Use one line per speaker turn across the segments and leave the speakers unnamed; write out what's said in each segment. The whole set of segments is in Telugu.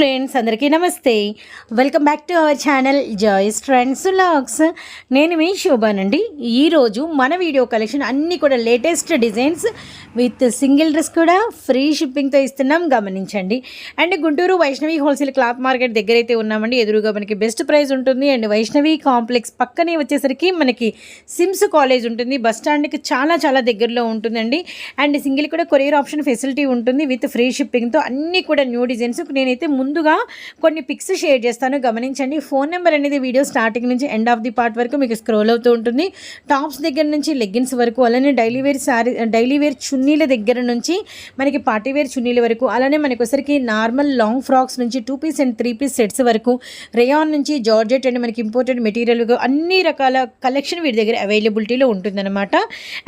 ఫ్రెండ్స్ అందరికీ నమస్తే. Welcome back to our channel Joy's friends vlogs నేను మీ శోభానండి ఈరోజు మన వీడియో కలెక్షన్ అన్నీ కూడా latest designs with single dress కూడా ఫ్రీ షిప్పింగ్తో ఇస్తున్నాం. గమనించండి. And Guntur Vaishnavi wholesale cloth market దగ్గర అయితే ఉన్నామండి. ఎదురుగా మనకి బెస్ట్ ప్రైస్ ఉంటుంది. అండ్ వైష్ణవి కాంప్లెక్స్ పక్కనే వచ్చేసరికి మనకి సిమ్స్ కాలేజ్ ఉంటుంది. బస్ స్టాండ్కి చాలా చాలా దగ్గరలో ఉంటుందండి. అండ్ సింగిల్ కూడా కొరియర్ ఆప్షన్ ఫెసిలిటీ ఉంటుంది. విత్ ఫ్రీ షిప్పింగ్తో అన్నీ కూడా న్యూ డిజైన్స్ నేనైతే ముందుగా కొన్ని పిక్స్ షేర్ చేస్తాను. గమనించండి ఫోన్ నెంబర్ అనేది వీడియో స్టార్టింగ్ నుంచి ఎండ్ ఆఫ్ ది పార్ట్ వరకు మీకు స్క్రోల్ అవుతూ ఉంటుంది. టాప్స్ దగ్గర నుంచి లెగ్గిన్స్ వరకు అలానే daily wear sari daily wear చున్నీల దగ్గర నుంచి మనకి పార్టీ వేర్ చున్నీల వరకు అలానే మనకి ఒకసారికి నార్మల్ లాంగ్ ఫ్రాక్స్ నుంచి two piece and three piece sets వరకు రేయాన్ నుంచి జార్జెట్ అండ్ మనకి ఇంపోర్టెడ్ మెటీరియల్ అన్ని రకాల కలెక్షన్ వీటి దగ్గర అవైలబిలిటీలో ఉంటుందన్నమాట.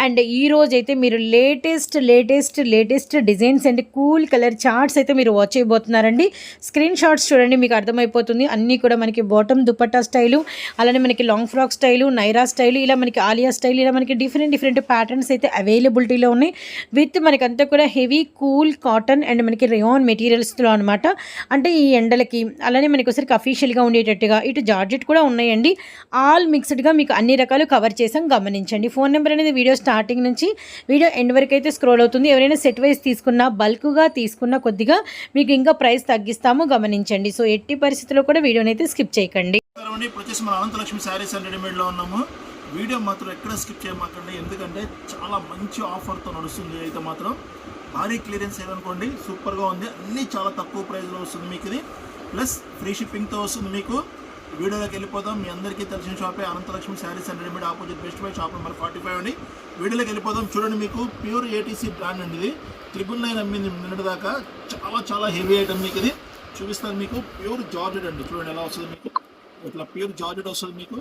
అండ్ ఈ రోజు అయితే మీరు latest latest latest designs and cool colour charts అయితే మీరు వాచ్ చేయబోతున్నారండి. స్క్రీన్ షాట్స్ చూడండి మీకు అర్థమైపోతుంది. అన్నీ కూడా మనకి బాటమ్ దుపట్టా స్టైలు అలానే మనకి long frock style Naira style ఇలా మనకి ఆలియా స్టైల్ ఇలా మనకి డిఫరెంట్ డిఫరెంట్ ప్యాటర్న్స్ అయితే అవైలబిలిటీలో ఉన్నాయి. విత్ మనకి కూడా హెవీ కూల్ కాటన్ అండ్ మనకి రేయాన్ మెటీరియల్స్లో అనమాట అంటే ఈ ఎండలకి అలానే మనకి ఒకసారికి అఫీషియల్గా ఉండేటట్టుగా ఇటు జార్జెట్ కూడా ఉన్నాయండి. ఆల్ మిక్స్డ్గా మీకు అన్ని రకాలు కవర్ చేసాం గమనించండి. ఫోన్ నెంబర్ అనేది వీడియో స్టార్టింగ్ నుంచి వీడియో ఎండ్ వరకు అయితే స్క్రోల్ అవుతుంది. ఎవరైనా సెట్ వైజ్ తీసుకున్నా బల్క్గా తీసుకున్నా కొద్దిగా మీకు ఇంకా ప్రైస్ చేస్తాము గమనించండి. సో ఎట్టి పరిస్థితుల్లో కూడా వీడియోని అయితే స్కిప్ చేయకండి.
ఇప్పుడు వచ్చేసి మన అనంతలక్ష్మి శారీస్ అండ్ రెడీమేడ్లో ఉన్నాము. వీడియో మాత్రం ఎక్కడ స్కిప్ చేయమాకండి. ఎందుకంటే చాలా మంచి ఆఫర్తో నడుస్తుంది అయితే మాత్రం. భారీ క్లియరెన్స్ ఏదనుకోండి సూపర్గా ఉంది. అన్నీ చాలా తక్కువ ప్రైస్లో వస్తుంది మీకు ఇది. ప్లస్ ఫ్రీ షిప్పింగ్తో వస్తుంది మీకు. వీడియోలోకి వెళ్ళిపోదాం. మీ అందరికీ తెలిసిన షాపే Ananthalakshmi sarees and readymade opposite best buy shop number forty five అండి. వీడియోలోకి వెళ్ళిపోదాం. చూడండి మీకు ప్యూర్ ఏటీసీ బ్రాండ్ అండి ఇది. త్రిబుల్ నైన్ అమ్మింది నిన్నటి దాకా చాలా చాలా హెవీ ఐటమ్ మీకు ఇది. చూపిస్తాను మీకు. ప్యూర్ జార్జెడ్ అండి. చూడండి ఎలా వస్తుంది మీకు. ఇట్లా ప్యూర్ జార్జెడ్ వస్తుంది మీకు.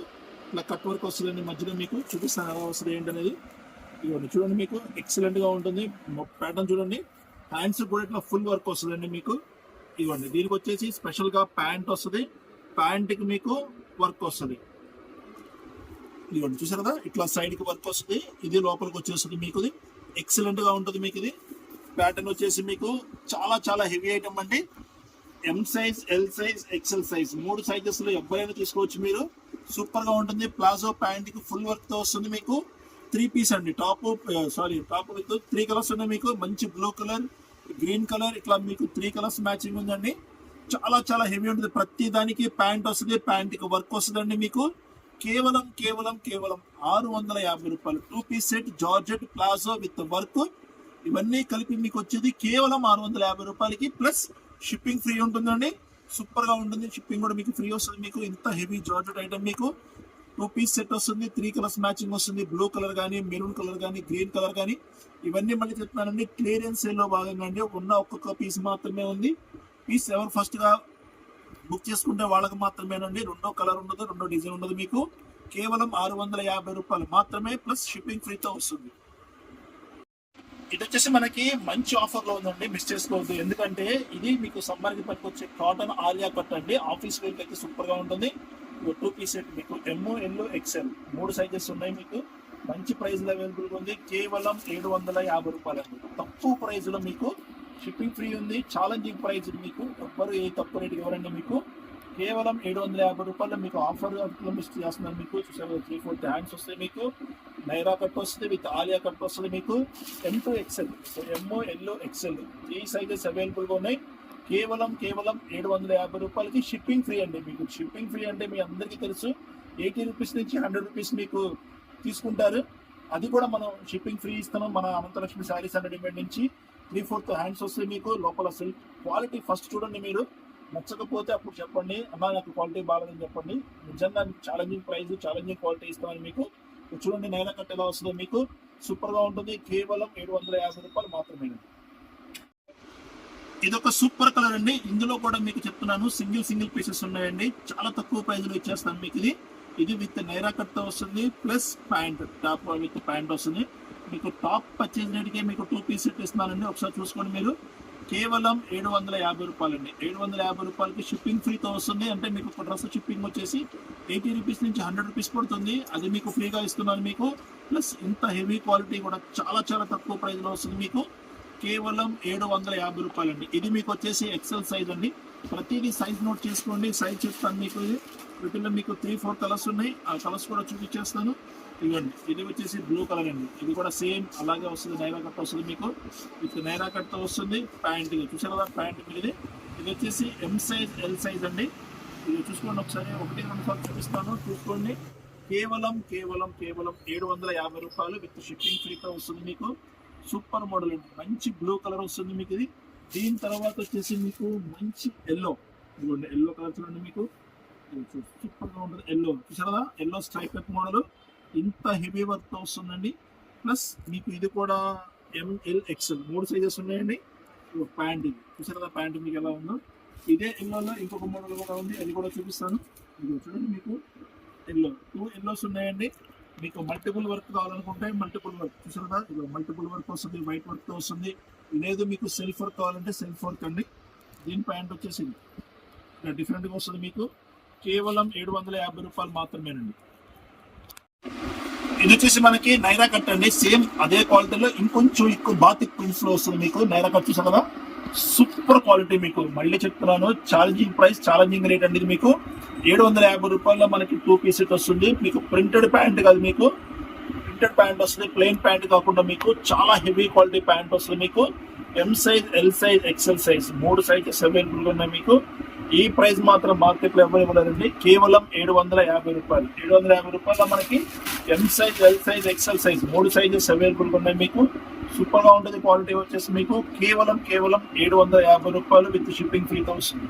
ఇట్లా కట్ వర్క్ వస్తుందండి మధ్యలో మీకు. చూపిస్తాను ఎలా వస్తుంది ఏంటనేది. ఇవ్వండి చూడండి మీకు. ఎక్సలెంట్గా ఉంటుంది. ప్యాటర్న్ చూడండి. హ్యాండ్స్ కూడా ఇట్లా ఫుల్ వర్క్ వస్తుందండి మీకు. ఇవ్వండి దీనికి వచ్చేసి స్పెషల్గా ప్యాంట్ వస్తుంది. ప్యాంట్కి మీకు వర్క్ వస్తుంది. ఇదిగోండి చూసారు కదా? ఇట్లా సైడ్కి వర్క్ వస్తుంది. ఇది లోపలికి వచ్చేస్తుంది మీకు ఇది. ఎక్సలెంట్గా ఉంటుంది మీకు ఇది. ప్యాటర్న్ వచ్చేసి మీకు చాలా చాలా హెవీ ఐటమ్ అండి. M size L size XL size మూడు సైజెస్లో ఎవరైనా తీసుకోవచ్చు మీరు. సూపర్గా ఉంటుంది. ప్లాజో ప్యాంట్కి ఫుల్ వర్క్తో వస్తుంది మీకు. త్రీ పీస్ అండి. Top sorry top with three colours ఉన్నాయి మీకు. మంచి బ్లూ కలర్ గ్రీన్ కలర్ ఇట్లా మీకు త్రీ కలర్స్ మ్యాచింగ్ ఉందండి. చాలా చాలా హెవీ ఉంటుంది. ప్రతి దానికి ప్యాంట్ వస్తుంది. ప్యాంట్కి వర్క్ వస్తుందండి మీకు. కేవలం కేవలం కేవలం ఆరు వందల యాభై రూపాయలు. Two piece set georgette palazzo with work ఇవన్నీ కలిపి మీకు వచ్చేది కేవలం ఆరు వందల యాభై రూపాయలకి. ప్లస్ షిప్పింగ్ ఫ్రీ ఉంటుందండి. సూపర్గా ఉంటుంది. షిప్పింగ్ కూడా మీకు ఫ్రీ వస్తుంది. మీకు ఇంత హెవీ జార్జెట్ ఐటమ్ మీకు టూ పీస్ సెట్ వస్తుంది. త్రీ కలర్స్ మ్యాచింగ్ వస్తుంది. బ్లూ కలర్ కానీ మెరూన్ కలర్ కానీ గ్రీన్ కలర్ కానీ ఇవన్నీ మళ్ళీ చెప్తున్నానండి. క్లియరెన్స్ సేల్లో భాగంగా అండి ఉన్న ఒక్కొక్క పీస్ మాత్రమే ఉంది. పీస్ ఎవరు ఫస్ట్గా బుక్ చేసుకుంటే వాళ్ళకి మాత్రమేనండి. రెండో కలర్ ఉండదు రెండో డిజైన్ ఉండదు మీకు. కేవలం ఆరు వందల యాభై రూపాయలు మాత్రమే ప్లస్ షిప్పింగ్ ఫ్రీతో వస్తుంది. ఇది వచ్చేసి మనకి మంచి ఆఫర్లో ఉందండి మిస్ చేసుకోవద్దు. ఎందుకంటే ఇది మీకు సమ్మర్కి పట్టుకొచ్చే కాటన్ ఆలియా కట్ అండి. ఆఫీస్ వేర్ అయితే సూపర్గా ఉంటుంది. టూ పీస్ సెట్ మీకు ఎమ్ఓ ఎల్ ఎక్స్ఎల్ మూడు సైజెస్ ఉన్నాయి మీకు. మంచి ప్రైస్లో అవైలబుల్ ఉంది. కేవలం ఏడు వందల యాభై రూపాయలు అండి తక్కువ ప్రైస్లో మీకు షిప్పింగ్ ఫ్రీ ఉంది. ఛాలెంజింగ్ ప్రైస్ మీకు. ఎవ్వరు ఏ తక్కువ రేటుకి ఎవరండి మీకు. కేవలం ఏడు వందల యాభై రూపాయలు మీకు ఆఫర్ మిస్ చేస్తున్నారు మీకు. చూసారు త్రీ ఫోర్త్ హ్యాండ్స్ వస్తాయి మీకు. నైరా కట్ వస్తుంది విత్ ఆలియా కట్ వస్తుంది మీకు. M to XL so MO yellow XL three sizes అవైలబుల్గా ఉన్నాయి. కేవలం కేవలం ఏడు వందల యాభై రూపాయలకి షిప్పింగ్ ఫ్రీ అండి మీకు. షిప్పింగ్ ఫ్రీ అంటే మీ అందరికీ తెలుసు. ఎయిటీ రూపీస్ నుంచి హండ్రెడ్ రూపీస్ మీకు తీసుకుంటారు. అది కూడా మనం షిప్పింగ్ ఫ్రీ ఇస్తున్నాం మన అనంతలక్ష్మి శారీస్ అండ్ రెడీమేడ్ నుంచి. త్రీ ఫోర్త్ హ్యాండ్స్ వస్తాయి మీకు. లోపల సిల్క్ క్వాలిటీ ఫస్ట్ చూడండి మీరు. నచ్చకపోతే అప్పుడు చెప్పండి అమ్మా నాకు క్వాలిటీ బాగాలేదని చెప్పండి. నిజంగా ఛాలెంజింగ్ ప్రైస్ ఛాలెంజింగ్ క్వాలిటీ ఇస్తామని మీకు. చూడండి నేల కట్ ఎలా వస్తుందో మీకు. సూపర్గా ఉంటుంది కేవలం ఏడు వందల యాభై రూపాయలు మాత్రమే. ఇది ఒక సూపర్ కలర్ అండి. ఇందులో కూడా మీకు చెప్తున్నాను సింగిల్ సింగిల్ పీసెస్ ఉన్నాయండి. చాలా తక్కువ ప్రైస్లో ఇచ్చేస్తాను మీకు ఇది. ఇది విత్ నైరా కట్ వస్తుంది plus pant top with pant వస్తుంది. మీకు టాప్ పర్చేజ్ రేట్కే మీకు టూ పీస్ సెట్ ఇస్తున్నానండి. ఒకసారి చూసుకోండి మీరు. కేవలం ఏడు వందల యాభై రూపాయలు అండి ఏడు వందల యాభై రూపాయలకి షిప్పింగ్ ఫ్రీతో వస్తుంది. అంటే మీకు ఒక డ్రెస్ షిప్పింగ్ వచ్చేసి ఎయిటీ రూపీస్ నుంచి హండ్రెడ్ రూపీస్ పడుతుంది. అది మీకు ఫ్రీగా ఇస్తున్నాను మీకు. ప్లస్ ఇంత హెవీ క్వాలిటీ కూడా చాలా చాలా తక్కువ ప్రైస్లో వస్తుంది మీకు. కేవలం ఏడు వందల యాభై రూపాయలు అండి ఇది మీకు వచ్చేసి ఎక్సెల్ సైజ్ అండి. ప్రతిదీ సైజ్ నోట్ చేసుకోండి. సైజ్ చెప్తాను మీకు వీటిలో మీకు త్రీ ఫోర్ కలర్స్ ఉన్నాయి. ఆ కలర్స్ కూడా చూపించేస్తాను. ఇవ్వండి. ఇది వచ్చేసి బ్లూ కలర్ అండి. ఇది కూడా సేమ్ అలాగే వస్తుంది. నైరా కట్ వస్తుంది మీకు. విత్ నైరా కట్తో వస్తుంది ప్యాంట్ చూసారు కదా ప్యాంట్ మీది. ఇది వచ్చేసి ఎం సైజ్ ఎల్ సైజ్ అండి. ఇది చూసుకోండి ఒకసారి. ఒకటి రెండు సార్లు చూపిస్తాను. చూసుకోండి. కేవలం కేవలం కేవలం ఏడు వందల యాభై రూపాయలు విత్ షిప్పింగ్ ఫ్రీతో వస్తుంది మీకు. సూపర్ మోడల్ అండి. మంచి బ్లూ కలర్ వస్తుంది మీకు ఇది. దీని తర్వాత వచ్చేసి మీకు మంచి ఎల్లో ఇదిగోండి ఎల్లో కలర్ చూడండి మీకు. సూపర్గా ఉంటుంది. ఎల్లో చూసారా? ఎల్లో స్ట్రైప్ మోడల్ ఇంత హెవీ వర్క్ వస్తుందండి. ప్లస్ మీకు ఇది కూడా ఎంఎల్ ఎక్స్ఎల్ మూడు సైజెస్ ఉన్నాయండి. ప్యాంట్ ఇది చూసారా ప్యాంట్ మీకు ఎలా ఉందో? ఇదే ఎల్లోలో ఇంకొక మోడల్ కూడా ఉంది. అది కూడా చూపిస్తాను. ఇది చూడండి మీకు. ఎల్లో టూ ఎల్లోస్ ఉన్నాయండి. మీకు మల్టిపుల్ వర్క్ కావాలనుకుంటే మల్టిపుల్ వర్క్ చూసారా ఇది మల్టిపుల్ వర్క్ వస్తుంది వైట్ వర్క్తో వస్తుంది. లేదు మీకు సెల్ఫ్ వర్క్ కావాలంటే సెల్ఫ్ వర్క్ అండి. దీని ప్యాంట్ వచ్చేసి ఇలా డిఫరెంట్గా వస్తుంది మీకు. కేవలం ఏడు వందల యాభై రూపాయలు మాత్రమేనండి. ఇది వచ్చేసి మనకి నైరా కట్ అండి. సేమ్ అదే క్వాలిటీలో ఇంకొంచెం ఎక్కువ బాతిక్ ప్రింట్స్లో వస్తుంది మీకు. నైరా కట్ చూసా కదా? సూపర్ క్వాలిటీ మీకు. మళ్ళీ చెప్తున్నాను ఛాలెంజింగ్ ప్రైస్ ఛాలెంజింగ్ రేట్ అండి మీకు. ఏడు వందల యాభై రూపాయల్లో మనకి టూ పీస్ సెట్ వస్తుంది. మీకు ప్రింటెడ్ ప్యాంట్ కాదు మీకు. ప్రింటెడ్ ప్యాంట్ వస్తుంది ప్లెయిన్ ప్యాంట్ కాకుండా మీకు చాలా హెవీ క్వాలిటీ ప్యాంట్ వస్తుంది మీకు. M size L size XL size మూడు సైజెస్ అవైలబుల్ ఉన్నాయి మీకు. ఈ ప్రైస్ మాత్రం మార్కెట్లో ఎవరు ఇవ్వలేదండి. కేవలం ఏడు వందల యాభై రూపాయలు. ఏడు వందల యాభై రూపాయల మనకి M size L size XL size మూడు సైజెస్ అవైలబుల్ ఉన్నాయి మీకు. సూపర్గా ఉంటుంది క్వాలిటీ వచ్చేసి మీకు. కేవలం కేవలం ఏడు వందల యాభై రూపాయలు విత్ షిప్పింగ్ ఫ్రీతో వస్తుంది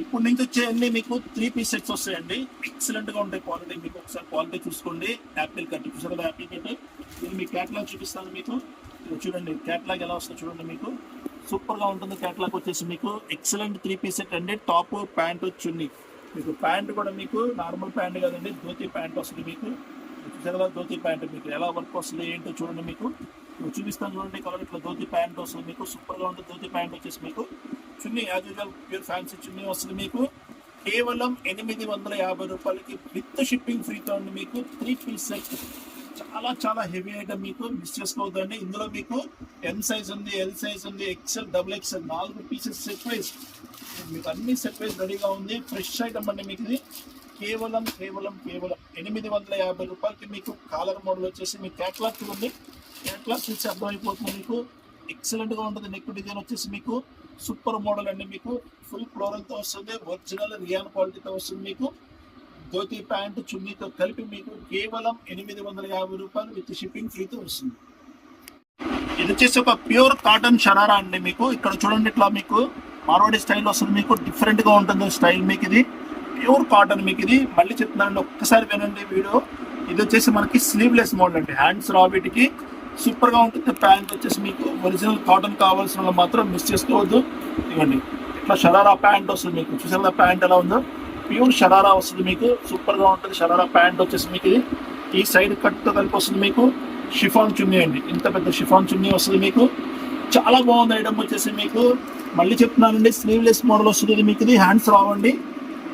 ఇప్పుడు నుంచి వచ్చేయండి మీకు. త్రీ పీస్ సెట్స్ వస్తాయండి. ఎక్సలెంట్గా ఉంటాయి క్వాలిటీ మీకు ఒకసారి క్వాలిటీ చూసుకోండి. యాపిల్ కట్ చూసారు యాపిల్ కట్ నేను మీ క్యాట్లాగ్ చూపిస్తాను మీకు. చూడండి క్యాట్లాగ్ ఎలా వస్తుందో చూడండి మీకు. సూపర్గా ఉంటుంది క్యాట్లాగ్ వచ్చేసి మీకు ఎక్సలెంట్ త్రీ పీస్ సెట్ అండి. టాప్ ప్యాంట్ చున్నీ. మీకు ప్యాంట్ కూడా మీకు నార్మల్ ప్యాంట్ కాదండి ధోతి ప్యాంట్ వస్తుంది మీకు. ధోతి ప్యాంట్ మీకు ఎలా వర్క్ వస్తుంది ఏంటో చూడండి మీకు. చూపిస్తాను చూడండి కలర్ ఇట్లా ధోతి ప్యాంట్ వస్తుంది మీకు. సూపర్గా ఉంటుంది ధోతి ప్యాంట్ వచ్చేసి మీకు. చున్నీ యాజ్ యూజువల్ ప్యూర్ ఫ్యాన్సీ చున్నీ వస్తుంది మీకు. కేవలం ఎనిమిది వందల యాభై రూపాయలకి విత్ షిప్పింగ్ ఫ్రీతో ఉంది మీకు. Three piece set. చాలా చాలా హెవీ ఐటమ్ మీకు. మిస్ చేసుకోవద్దండి. ఇందులో మీకు ఎం సైజ్ ఉంది ఎల్ సైజ్ ఉంది ఎక్సెల్ డబుల్ ఎక్సెల్ నాలుగు పీసెస్ సెట్ వైజ్ మీకు అన్ని సెట్ వైజ్ రెడీగా ఉంది. ఫ్రెష్ ఐటమ్ అండి మీకు ఇది. కేవలం కేవలం కేవలం ఎనిమిది వందల యాభై రూపాయలకి మీకు కాలర్ మోడల్ వచ్చేసి మీ క్యాట్లాగ్ ఉంది. క్యాట్లాగ్ చూసి అర్థమైపోతుంది మీకు. ఎక్సలెంట్గా ఉంటుంది నెక్ డిజైన్ వచ్చేసి మీకు. సూపర్ మోడల్ అండి మీకు. ఫుల్ ఫ్లోరల్తో వస్తుంది ఒరిజినల్ రియాన్ క్వాలిటీతో వస్తుంది మీకు. ధోతి ప్యాంటు చున్నీతో కలిపి మీకు కేవలం ఎనిమిది వందల యాభై రూపాయలు విత్ షిప్పింగ్ ఫ్రీతో వస్తుంది. ఇది వచ్చేసి ఒక ప్యూర్ కాటన్ షరారా అండి మీకు. ఇక్కడ చూడండి ఇట్లా మీకు మార్వాడి స్టైల్ వస్తుంది మీకు డిఫరెంట్గా ఉంటుంది స్టైల్ మీకు ఇది. ప్యూర్ కాటన్ మీకు ఇది. మళ్ళీ చెప్తున్నానండి ఒక్కసారి వినండి వీడియో. ఇది వచ్చేసి మనకి స్లీవ్లెస్ మోడల్ అండి. హ్యాండ్స్ రాబిట్కి సూపర్గా ఉంటుంది. ప్యాంట్ వచ్చేసి మీకు ఒరిజినల్ కాటన్ కావాల్సిన మాత్రం మిస్ చేసుకోవద్దు. ఇవ్వండి. ఇట్లా షరారా ప్యాంట్ వస్తుంది మీకు. చూసారా ప్యాంట్ ఎలా ఉందో? ప్యూర్ షరారా వస్తుంది మీకు. సూపర్గా ఉంటుంది. షరారా ప్యాంట్ వచ్చేసి మీకు ఇది. ఈ సైడ్ కట్తో కలిపి వస్తుంది మీకు. షిఫాన్ చున్నీ అండి. ఇంత పెద్ద షిఫాన్ చున్నీ వస్తుంది మీకు. చాలా బాగుంది ఐటమ్ వచ్చేసి మీకు. మళ్ళీ చెప్తున్నానండి స్లీవ్లెస్ మోడల్ వస్తుంది మీకు ఇది హ్యాండ్స్ రావండి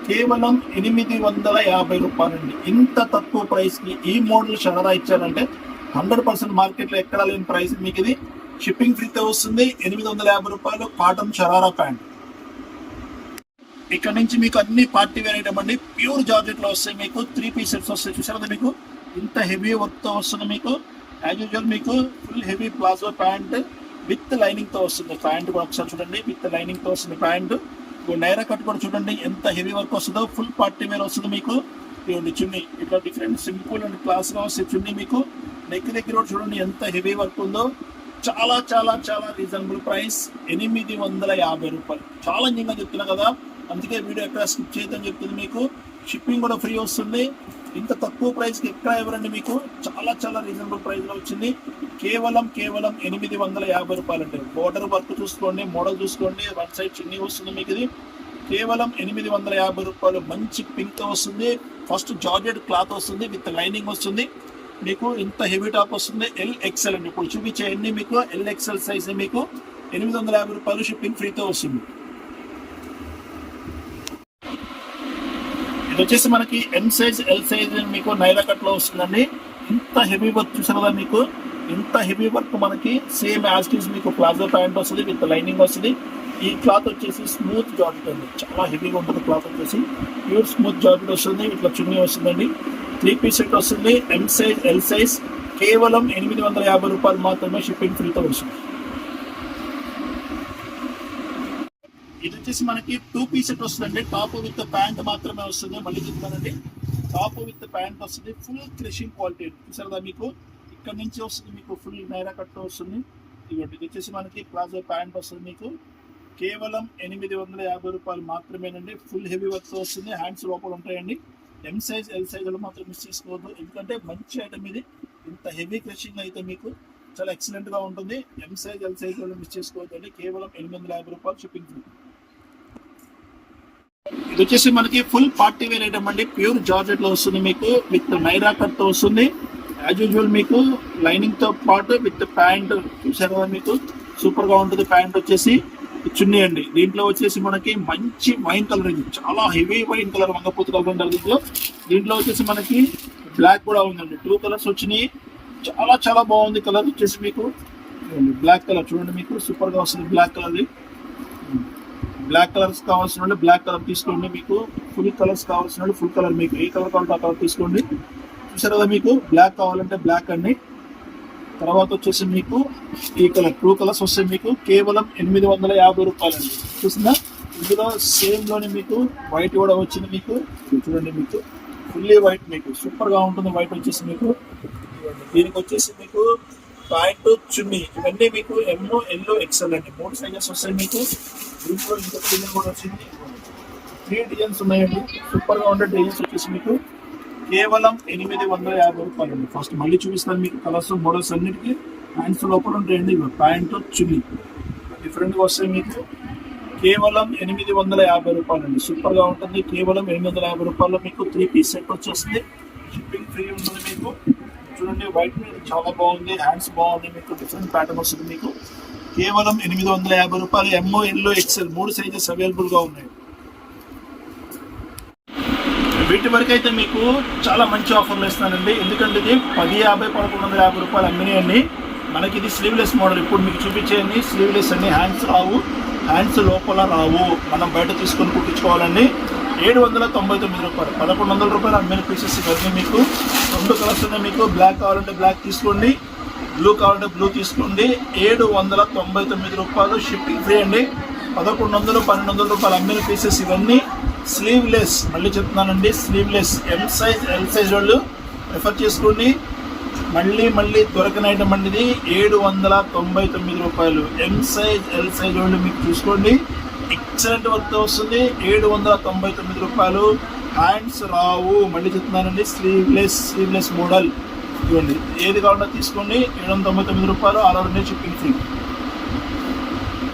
కేవలం ఎనిమిది వందల యాభై రూపాయలండి. ఇంత తక్కువ ప్రైస్కి ఈ మోడల్ షరదా ఇచ్చారంటే హండ్రెడ్ పర్సెంట్ మార్కెట్లో ఎక్కడా ఎక్కడ లేని ప్రైస్ మీకు ఇది షిప్పింగ్ ఫ్రీతో వస్తుంది. ఎనిమిది వందల యాభై రూపాయలు కాటన్ షరారా ప్యాంట్. ఇక్కడ నుంచి మీకు అన్ని పార్టీ వేర్ ఐటమ్ అండి. ప్యూర్ జార్జెట్ వస్తాయి మీకు. త్రీ పీస్ సెట్స్ వస్తాయి చూసారా మీకు? ఇంత హెవీ వర్క్తో వస్తుంది మీకు. యాజ్ యూజువల్ మీకు full heavy palazzo pant with లైనింగ్తో వస్తుంది. ప్యాంట్ కూడా ఒకసారి చూడండి. విత్ లైనింగ్తో వస్తుంది ప్యాంట్ నైరా కట్ కూడా చూడండి. ఎంత హెవీ వర్క్ వస్తుందో ఫుల్ పార్టీ వేర్ వస్తుంది మీకు. ఇవ్వండి చున్నీ. ఇట్లా డిఫరెంట్ సింపుల్ అండ్ క్లాస్గా వస్తే చున్నీ మీకు. నెక్ దగ్గర కూడా చూడండి ఎంత హెవీ వర్క్ ఉందో. చాలా చాలా చాలా రీజనబుల్ ప్రైస్ ఎనిమిది వందల యాభై రూపాయలు. చాలా గా చెప్తున్నా కదా. అందుకే వీడియో ఎక్కడ స్కిప్ చేయొద్దని చెప్తుంది మీకు. షిప్పింగ్ కూడా ఫ్రీ వస్తుంది. ఇంత తక్కువ ప్రైస్కి ఎక్కడ ఎవరండి మీకు? చాలా చాలా రీజనబుల్ ప్రైస్లో వచ్చింది. కేవలం కేవలం ఎనిమిది వందల యాభై రూపాయలు అండి బోర్డర్ వర్క్ చూసుకోండి మోడల్ చూసుకోండి వన్ సైడ్ చిన్ని వస్తుంది మీకు ఇది. కేవలం ఎనిమిది వందల యాభై రూపాయలు మంచి పింక్ వస్తుంది. ఫస్ట్ జార్జెడ్ క్లాత్ వస్తుంది విత్ లైనింగ్ వస్తుంది. మీకు ఇంత హెవీ టాప్ వస్తుంది. ఎల్ ఎక్సెల్ అండి. ఇప్పుడు చూపించే అన్ని మీకు ఎల్ ఎక్సెల్ సైజ్ మీకు. ఎనిమిది వందల యాభై రూపాయలు షిప్పింగ్ ఫ్రీతో వస్తుంది. ఇది వచ్చేసి మనకి ఎం సైజ్ ఎల్ సైజ్ మీకు నైరా వస్తుందండి. ఇంత హెవీ వర్క్ చూసారు కదా మీకు? ఇంత హెవీ వర్క్ మనకి సేమ్ యాజ్టీస్ మీకు ప్లాజో ప్యాంట్ వస్తుంది విత్ లైనింగ్ వస్తుంది. ఈ క్లాత్ వచ్చేసి స్మూత్ జాకెట్ అండి. చాలా హెవీగా ఉంటుంది క్లాత్ వచ్చేసి. ప్యూర్ స్మూత్ జాకెట్ వస్తుంది ఇట్లా చున్నీ వస్తుందండి. త్రీ పీస్ సెట్ వస్తుంది ఎం సైజ్ ఎల్ సైజ్ కేవలం ఎనిమిది వందల యాభై రూపాయలు మాత్రమే షిప్పింగ్ ఫ్రీతో వస్తుంది ఇది వచ్చేసి మనకి టూ పీస్ సెట్ వస్తుందండి. టాప్ విత్ ప్యాంట్ మాత్రమే వస్తుంది. మళ్ళీ చెప్తానండి. టాప్ విత్ ప్యాంట్ వస్తుంది. ఫుల్ క్రిషింగ్ క్వాలిటీ చూసారా మీకు? ఇక్కడ నుంచి వస్తుంది మీకు ఫుల్ నైరా కట్ వస్తుంది. ఇదిగోటి ఇది వచ్చేసి మనకి ప్లాజో ప్యాంట్ వస్తుంది మీకు. కేవలం ఎనిమిది వందల యాభై రూపాయలు మాత్రమేనండి. ఫుల్ హెవీ వర్క్ వస్తుంది. హ్యాండ్స్ లోపల ఉంటాయండి. ఎం సైజ్ ఎల్ సైజ్లో మాత్రం మిస్ చేసుకోవద్దు. ఎందుకంటే మంచి ఐటమ్ ఇది. ఇంత హెవీ క్రషింగ్ అయితే మీకు చాలా ఎక్సలెంట్గా ఉంటుంది. ఎం సైజ్ ఎల్ సైజ్లో మిస్ చేసుకోవద్దు అండి కేవలం ఎనిమిది వందల యాభై రూపాయలు షిప్పింగ్ ఫ్రీ ఇది వచ్చేసి మనకి ఫుల్ పార్టీ వేర్ ఐటమ్ అండి. ప్యూర్ జార్జెట్లో వస్తుంది మీకు విత్ నైరా కట్తో వస్తుంది. యాజ్ యూజువల్ మీకు లైనింగ్తో పాటు విత్ ప్యాంట్ చూసారు కదా మీకు? సూపర్గా ఉంటుంది ప్యాంట్ వచ్చేసి. చున్నీ అండి. దీంట్లో వచ్చేసి మనకి మంచి వైన్ కలర్ చాలా హెవీ వైన్ కలర్ వంగపూత కలర్ ఉంటుంది దీంట్లో. దీంట్లో వచ్చేసి మనకి బ్లాక్ కూడా ఉందండి. టూ కలర్స్ వచ్చినాయి. చాలా చాలా బాగుంది కలర్ వచ్చేసి మీకు బ్లాక్ కలర్ చూడండి మీకు. సూపర్గా వస్తుంది బ్లాక్ కలర్ బ్లాక్ కలర్స్ కావాల్సిన బ్లాక్ కలర్ తీసుకోండి మీకు. ఫుల్ కలర్స్ కావాల్సిన ఫుల్ కలర్ మీకు. ఏ కలర్ కావాలంటే ఆ కలర్ తీసుకోండి. చూసారు కదా మీకు? బ్లాక్ కావాలంటే బ్లాక్ అండి. తర్వాత వచ్చేసి మీకు ఈ కలర్ ట్రూ కలర్స్ వస్తాయి మీకు. కేవలం ఎనిమిది వందల యాభై రూపాయలు అండి చూసిందా? ఇందులో సేమ్లోనే మీకు వైట్ కూడా వచ్చింది మీకు. చూడండి మీకు. ఫుల్లీ వైట్ మీకు. సూపర్గా ఉంటుంది వైట్ వచ్చేసి మీకు. దీనికి వచ్చేసి మీకు ప్యాంటు చున్నీ. ఇవన్నీ మీకు ఎన్నో ఎల్లో ఎక్సెల్ అండి. మూడు సైజెస్ వస్తాయి మీకు. దీంట్లో డిజైన్ కూడా వచ్చింది త్రీ డిజైన్స్ ఉన్నాయండి సూపర్గా ఉండే డిజైన్స్ వచ్చేసి మీకు కేవలం ఎనిమిది వందల యాభై రూపాయలు అండి ఫస్ట్ మళ్ళీ చూపిస్తాను మీకు కలర్స్ మోడల్స్ అన్నిటికీ హ్యాండ్స్ లోపల ఉంటాయండి ఇవి ప్యాంట్ చున్నీ డిఫరెంట్గా వస్తాయి మీకు కేవలం ఎనిమిది వందల యాభై రూపాయలు అండి సూపర్గా ఉంటుంది కేవలం ఎనిమిది వందల యాభై రూపాయలు మీకు త్రీ పీస్ సెట్ వచ్చేస్తుంది షిప్పింగ్ ఫ్రీ ఉంటుంది మీకు చూడండి వైట్ మీద చాలా బాగుంది హ్యాండ్స్ బాగుంది మీకు డిఫరెంట్ ప్యాటర్న్ వస్తుంది మీకు కేవలం ఎనిమిది వందల యాభై రూపాయలు ఎంఓ ఎల్లో ఎక్సెల్ మూడు సైజెస్ అవైలబుల్గా ఉన్నాయి. వీటి వరకు అయితే మీకు చాలా మంచి ఆఫర్లు ఇస్తానండి. ఎందుకంటే ఇది పది యాభై పదకొండు వందల యాభై రూపాయలు అమ్మినాయండి మనకి ఇది స్లీవ్లెస్ మోడల్ ఇప్పుడు మీకు చూపించేయండి. స్లీవ్లెస్ అన్ని హ్యాండ్స్ రావు. హ్యాండ్స్ లోపల రావు. మనం బయట తీసుకొని కుట్టించుకోవాలండి. ఏడు వందల తొంభై తొమ్మిది రూపాయలు. పదకొండు వందల రూపాయలు అమ్మిన పీసెస్ ఇవన్నీ మీకు. రెండు కలర్స్ ఉన్నాయి మీకు. బ్లాక్ కావాలంటే బ్లాక్ తీసుకోండి. బ్లూ కావాలంటే బ్లూ తీసుకోండి. ఏడు వందల తొంభై తొమ్మిది రూపాయలు షిప్పింగ్ ఫ్రీ అండి. పదకొండు వందలు పన్నెండు వందల రూపాయలు అమ్మిన పీసెస్ ఇవన్నీ స్లీవ్లెస్ మళ్ళీ చెప్తున్నానండి sleeveless M size L size వాళ్ళు ప్రిఫర్ చేసుకోండి. మళ్ళీ మళ్ళీ దొరకని ఐటమ్ అండిది ఏడు వందల తొంభై తొమ్మిది రూపాయలు. ఎం సైజ్ ఎల్ సైజ్ వాళ్ళు మీకు చూసుకోండి. ఎక్సలెంట్ వర్క్ వస్తుంది. ఏడు వందల తొంభై తొమ్మిది రూపాయలు. హ్యాండ్స్ రావు. మళ్ళీ చెప్తున్నానండి స్లీవ్లెస్ స్లీవ్లెస్ మోడల్ ఇవ్వండి. ఏది కావాలన్నా తీసుకోండి. ఏడు వందల తొంభై తొమ్మిది రూపాయలు all over India shipping free.